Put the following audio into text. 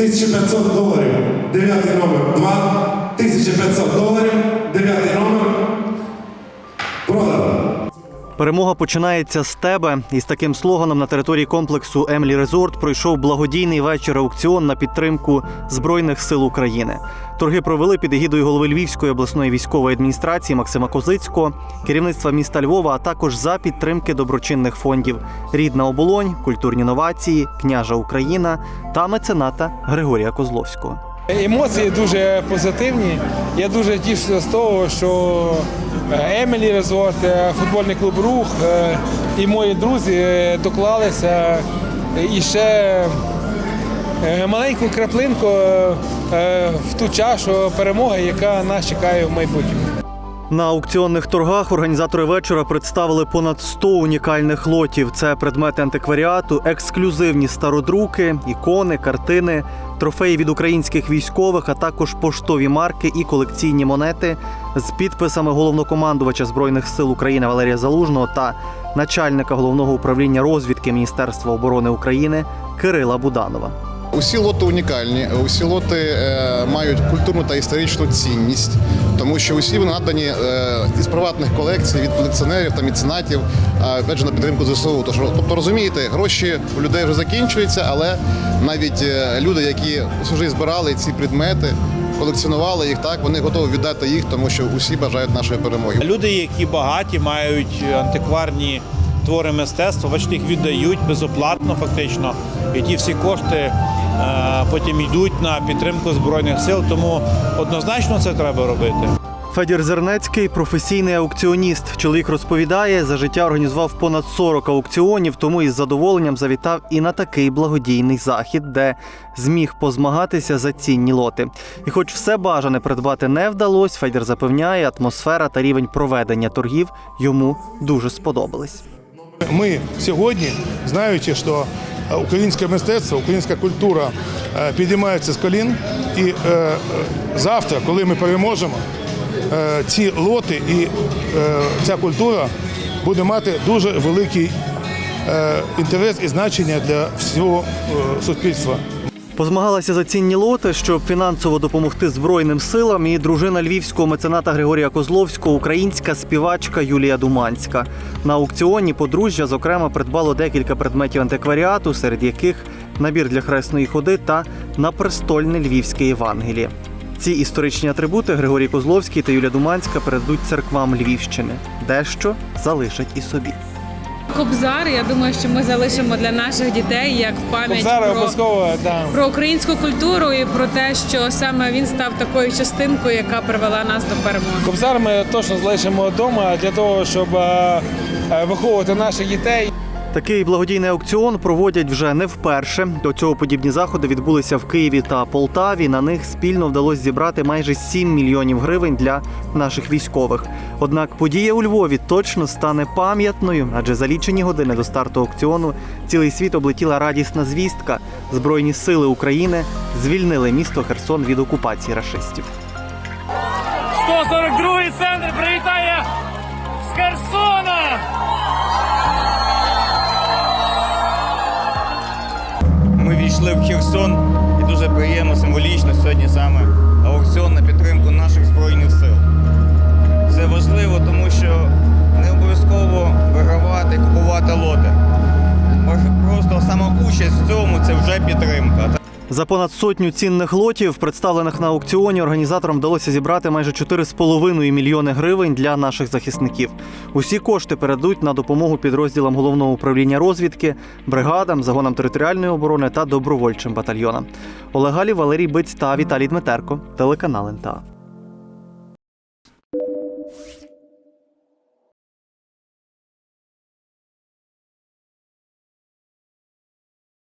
1500 доларів, 9 номер 2, 1500 доларів, 9 номер. Перемога починається з тебе. І з таким слоганом на території комплексу Емлі Резорт пройшов благодійний вечір аукціон на підтримку Збройних сил України. Торги провели під егідою голови Львівської обласної військової адміністрації Максима Козицького, керівництва міста Львова, а також за підтримки доброчинних фондів Рідна оболонь, культурні новації, княжа Україна та мецената Григорія Козловського. Емоції дуже позитивні. Я дуже тішуся з того, що е, Емілі Резорт, е, футбольний клуб Рух е, і мої друзі доклалися і ще маленьку краплинку в ту чашу перемоги, яка нас чекає в майбутньому. На аукціонних торгах організатори вечора представили понад 100 унікальних лотів. Це предмети антикваріату, ексклюзивні стародруки, ікони, картини, трофеї від українських військових, а також поштові марки і колекційні монети з підписами головнокомандувача збройних сил України Валерія Залужного та начальника головного управління розвідки Міністерства оборони України Кирила Буданова. Усі лоти унікальні, усі лоти е, мають культурну та історичну цінність, тому що усі вони надані е, із приватних колекцій від колекціонерів та меценатів, а опять же, на підтримку ЗСУ. Тож, тобто розумієте, гроші у людей вже закінчуються, але навіть е, люди, які всю збирали ці предмети, колекціонували їх так, вони готові віддати їх, тому що усі бажають нашої перемоги. Люди, які багаті, мають антикварні твори мистецтва, бачите, їх віддають безоплатно, фактично. І ті всі кошти потім йдуть на підтримку збройних сил. Тому однозначно це треба робити. Федір Зернецький професійний аукціоніст. Чоловік розповідає, за життя організував понад 40 аукціонів, тому із задоволенням завітав і на такий благодійний захід, де зміг позмагатися за цінні лоти. І хоч все бажане придбати не вдалось, Федір запевняє, атмосфера та рівень проведення торгів йому дуже сподобались. Ми сьогодні, знаючи, що українське мистецтво, українська культура е, підіймається з колін, і е, е, завтра, коли ми переможемо, е, ці лоти і е, ця культура буде мати дуже великий е, інтерес і значення для всього е, суспільства. Позмагалася за цінні лоти, щоб фінансово допомогти Збройним силам. І дружина львівського мецената Григорія Козловського, українська співачка Юлія Думанська. На аукціоні подружжя, зокрема, придбало декілька предметів антикваріату, серед яких набір для хресної ходи та напрестольне львівське Євангеліє. Ці історичні атрибути Григорій Козловський та Юлія Думанська передадуть церквам Львівщини. Дещо залишать і собі. Кобзар, я думаю, що ми залишимо для наших дітей як в пам'ять про, обов'язково да. про українську культуру і про те, що саме він став такою частинкою, яка привела нас до перемоги. Кобзар ми точно залишимо вдома для того, щоб е, виховувати наших дітей. Такий благодійний аукціон проводять вже не вперше. До цього подібні заходи відбулися в Києві та Полтаві. На них спільно вдалося зібрати майже 7 мільйонів гривень для наших військових. Однак подія у Львові точно стане пам'ятною, адже за лічені години до старту аукціону цілий світ облетіла радісна звістка. Збройні сили України звільнили місто Херсон від окупації рашистів. 142-й центр привітає з Херсона! Саме аукціон на підтримку наших збройних сил. Це важливо, тому що не обов'язково вигравати, купувати лоти. Просто сама участь в цьому це вже підтримка. За понад сотню цінних лотів, представлених на аукціоні, організаторам вдалося зібрати майже 4,5 мільйони гривень для наших захисників. Усі кошти передуть на допомогу підрозділам головного управління розвідки, бригадам, загонам територіальної оборони та добровольчим батальйонам. Олег Галів, Валерій Биць та Віталій Дмитерко. Телеканал НТА.